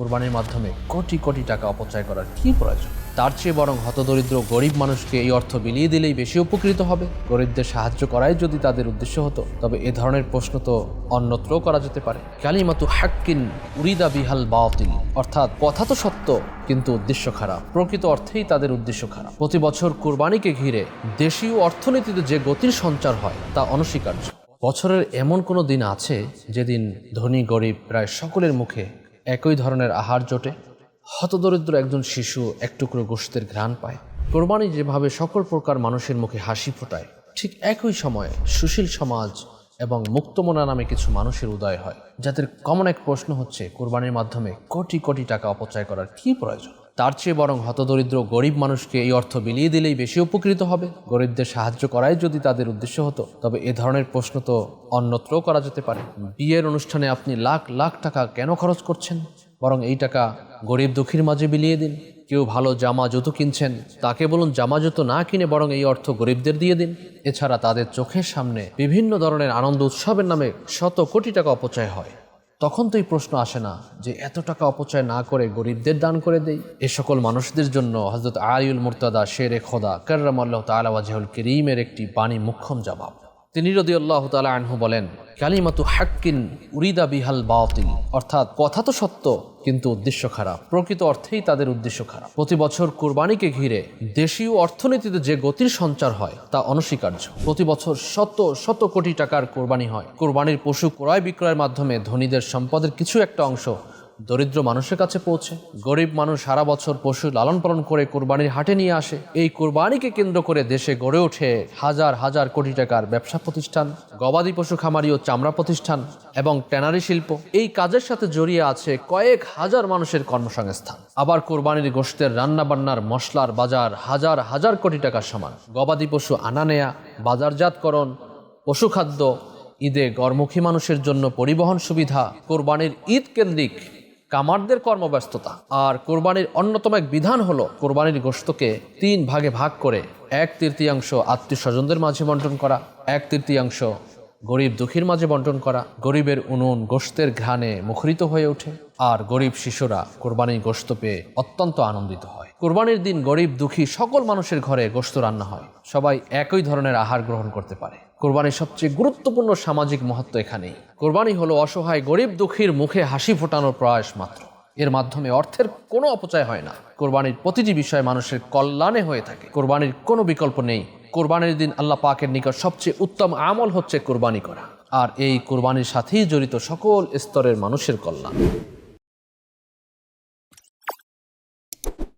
কোরবানির মাধ্যমে কোটি কোটি টাকা অপচয় করার কি প্রয়োজন? তার চেয়ে বরং হতদরিদ্র গরিব মানুষকে এই অর্থ বিলিয়ে দিলেই বেশি উপকৃত হবে। গরিবদের সাহায্য করাই যদি তাদের উদ্দেশ্য হতো, তবে এ ধরনের প্রশ্ন তো অন্যত্রও করা যেতে পারে। কালিমাতু হাক্কিন উরিদা বিহাল বাতিল। অর্থাৎ কথা তো সত্য, কিন্তু উদ্দেশ্য খারাপ। প্রকৃত অর্থেই তাদের উদ্দেশ্য খারাপ। প্রতি বছর কোরবানিকে ঘিরে দেশীয় অর্থনীতিতে যে গতির সঞ্চার হয়, তা অনস্বীকার্য। বছরের এমন কোনো দিন আছে, যেদিন ধনী গরিব প্রায় সকলের মুখে একই ধরনের আহার জোটে হতদরিদ্র একজন শিশু এক টুকরো গোষ্ঠের ঘ্রাণ পায়। কোরবানি যেভাবে সকল প্রকার মানুষের মুখে হাসি ফোটায়, ঠিক একই সময়ে সুশীল সমাজ এবং মুক্তমনা নামে কিছু মানুষের উদয় হয়, যাদের কমন এক প্রশ্ন হচ্ছে, কোরবানির মাধ্যমে কোটি কোটি টাকা অপচয় করার কি প্রয়োজন? তার চেয়ে বরং হতদরিদ্র গরিব মানুষকে এই অর্থ বিলিয়ে দিলেই বেশি উপকৃত হবে। গরিবদের সাহায্য করাই যদি তাদের উদ্দেশ্য হতো, তবে এ ধরনের প্রশ্ন তো অন্যত্রও করা যেতে পারে। বিয়ের অনুষ্ঠানে আপনি লাখ লাখ টাকা কেন খরচ করছেন? বরং এই টাকা গরিব দুঃখীর মাঝে বিলিয়ে দিন। কেউ ভালো জামা জুতো কিনছেন, তাকে বলুন জামা জুতো না কিনে বরং এই অর্থ গরিবদের দিয়ে দিন। এছাড়া তাদের চোখের সামনে বিভিন্ন ধরনের আনন্দ উৎসবের নামে শত কোটি টাকা অপচয় হয়। তখন তো এই প্রশ্ন আসে না যে এত টাকা অপচয় না করে গরিবদের দান করে দেই। এ সকল মানুষদের জন্য হজরত আয়ুল মুর্তাদা শেরে খোদা কর্রম আল্লাহ তালা ওয়াজহুল করিমের একটি বাণী মুখ্যম জবাব। তিনি রদি আল্লাহ তালা আনহু বলেন, কালিমাতু হাক্কিন উরিদা বিহাল বাতিল। অর্থাৎ কথা তো সত্য, কিন্তু উদ্দেশ্য খারাপ। প্রকৃত অর্থেই তাদের উদ্দেশ্য খারাপ। প্রতি বছর কোরবানিকে ঘিরে দেশীয় অর্থনীতিতে যে গতির সঞ্চার হয়, তা অনস্বীকার্য। প্রতি বছর শত শত কোটি টাকার কোরবানি হয়। কোরবানির পশু ক্রয় বিক্রয়ের মাধ্যমে ধনীদের সম্পদের কিছু একটা অংশ দরিদ্র মানুষের কাছে পৌঁছে, গরিব মানুষ সারা বছর পশু লালন পালন করে কোরবানির হাটে নিয়ে আসে। এই কোরবানিকে কেন্দ্র করে দেশে গড়ে ওঠে হাজার হাজার কোটি টাকার ব্যবসা প্রতিষ্ঠান, গবাদি পশু খামারি ও চামড়া প্রতিষ্ঠান এবং ট্যানারি শিল্প। এই কাজের সাথে জড়িয়ে আছে কয়েক হাজার মানুষের কর্মসংস্থান। আবার কোরবানির গোষ্ঠের রান্নাবান্নার মশলার বাজার হাজার হাজার কোটি টাকার সমান। গবাদি পশু আনা নেয়া, বাজারজাতকরণ পশুখাদ্য ঈদে গড়মুখী মানুষের জন্য পরিবহন সুবিধা, কোরবানির ঈদ কেন্দ্রিক কামারদের কর্মব্যস্ততা আর কোরবানির অন্যতম এক বিধান হলো কোরবানির গোশতকে তিন ভাগে ভাগ করে এক তৃতীয়াংশ আত্মীয় স্বজনদের মাঝে বন্টন করা, এক তৃতীয়াংশ গরিব দুঃখীর মাঝে বন্টন করা, গরিবের উনুন গোশতের ঘ্রাণে মুখরিত হয়ে ওঠে আর গরিব শিশুরা কোরবানির গোশত পেয়ে অত্যন্ত আনন্দিত হয়। কোরবানির দিন গরিব দুঃখী সকল মানুষের ঘরে গোশত রান্না হয়। সবাই একই ধরনের আহার গ্রহণ করতে পারে। কোরবানির সবচেয়ে গুরুত্বপূর্ণ সামাজিক মহত্ব এখানেই। কোরবানি হলো অসহায়, গরিব দুঃখীর মুখে হাসি ফোটানোর প্রয়াস মাত্র। এর মাধ্যমে অর্থের কোনো অপচয় হয় না। কোরবানির প্রতিটি বিষয় মানুষের কল্যাণে হয়ে থাকে। কোরবানির কোনো বিকল্প নেই। কোরবানির দিন আল্লাহ পাকের নিকট সবচেয়ে উত্তম আমল হচ্ছে কোরবানি করা। আর এই কোরবানির সাথেই জড়িত সকল স্তরের মানুষের কল্যাণ।